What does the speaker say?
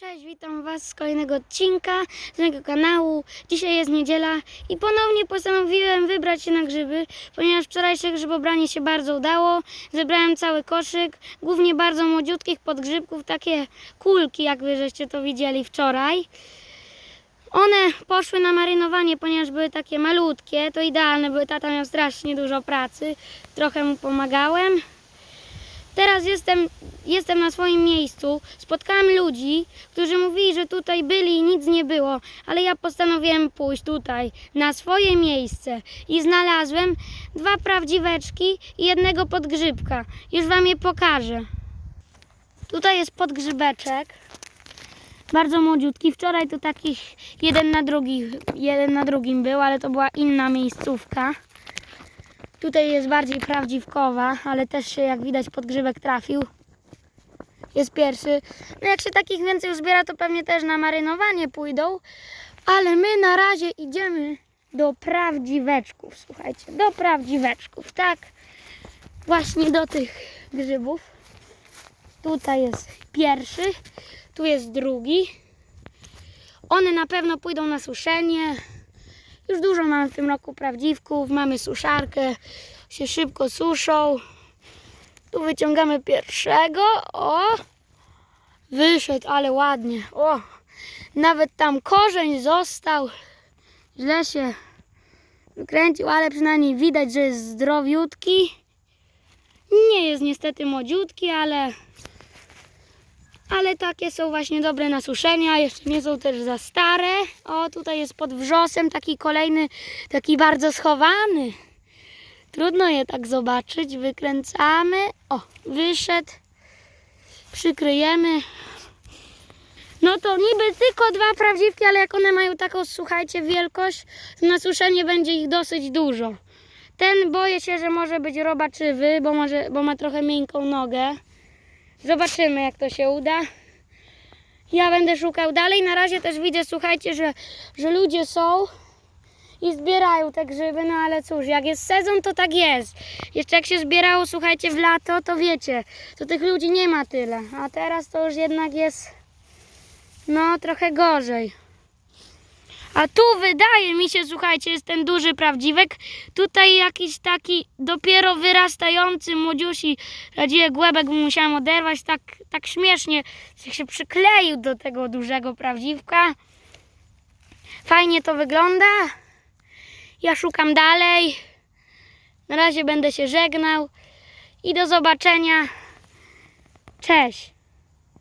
Cześć, witam Was z kolejnego odcinka z mojego kanału. Dzisiaj jest niedziela i ponownie postanowiłem wybrać się na grzyby, ponieważ wczorajsze grzybobranie się bardzo udało. Zebrałem cały koszyk, głównie bardzo młodziutkich podgrzybków, takie kulki, jak Wy żeście to widzieli wczoraj. One poszły na marynowanie, ponieważ były takie malutkie, to idealne były. Tata miał strasznie dużo pracy, trochę mu pomagałem. Teraz jestem, jestem na swoim miejscu. Spotkałem ludzi, którzy mówili, że tutaj byli i nic nie było, ale ja postanowiłem pójść tutaj, na swoje miejsce i znalazłem dwa prawdziweczki i jednego podgrzybka. Już Wam je pokażę. Tutaj jest podgrzybeczek. Bardzo młodziutki. Wczoraj to takich jeden na, drugi, jeden na drugim był, ale to była inna miejscówka. Tutaj jest bardziej prawdziwkowa, ale też się jak widać podgrzybek trafił. Jest pierwszy. No jak się takich więcej uzbiera, to pewnie też na marynowanie pójdą. Ale my na razie idziemy do prawdziweczków, słuchajcie, do prawdziweczków, tak? Właśnie do tych grzybów. Tutaj jest pierwszy, tu jest drugi. One na pewno pójdą na suszenie. Już dużo mamy w tym roku prawdziwków, mamy suszarkę, się szybko suszą. Tu wyciągamy pierwszego. O! Wyszedł, ale ładnie. O! Nawet tam korzeń został. Źle się wykręcił, ale przynajmniej widać, że jest zdrowiutki. Nie jest niestety młodziutki, ale ale takie są właśnie dobre na suszenie, a jeszcze nie są też za stare. O, tutaj jest pod wrzosem taki kolejny, taki bardzo schowany. Trudno je tak zobaczyć. Wykręcamy. O, wyszedł. Przykryjemy. No to niby tylko dwa prawdziwki, ale jak one mają taką, słuchajcie, wielkość, na suszenie będzie ich dosyć dużo. Ten boję się, że może być robaczywy, bo, może, bo ma trochę miękką nogę. Zobaczymy, jak to się uda. Ja będę szukał dalej. Na razie też widzę, słuchajcie, że, że ludzie są i zbierają te grzyby, no ale cóż, jak jest sezon, to tak jest. Jeszcze jak się zbierało, słuchajcie, w lato, to wiecie, to tych ludzi nie ma tyle. A teraz to już jednak jest, no, trochę gorzej. A tu wydaje mi się, słuchajcie, jest ten duży prawdziwek. Tutaj jakiś taki dopiero wyrastający młodziusi. Radziję głębek, bo musiałam oderwać. Tak, tak śmiesznie się przykleił do tego dużego prawdziwka. Fajnie to wygląda. Ja szukam dalej. Na razie będę się żegnał. I do zobaczenia. Cześć.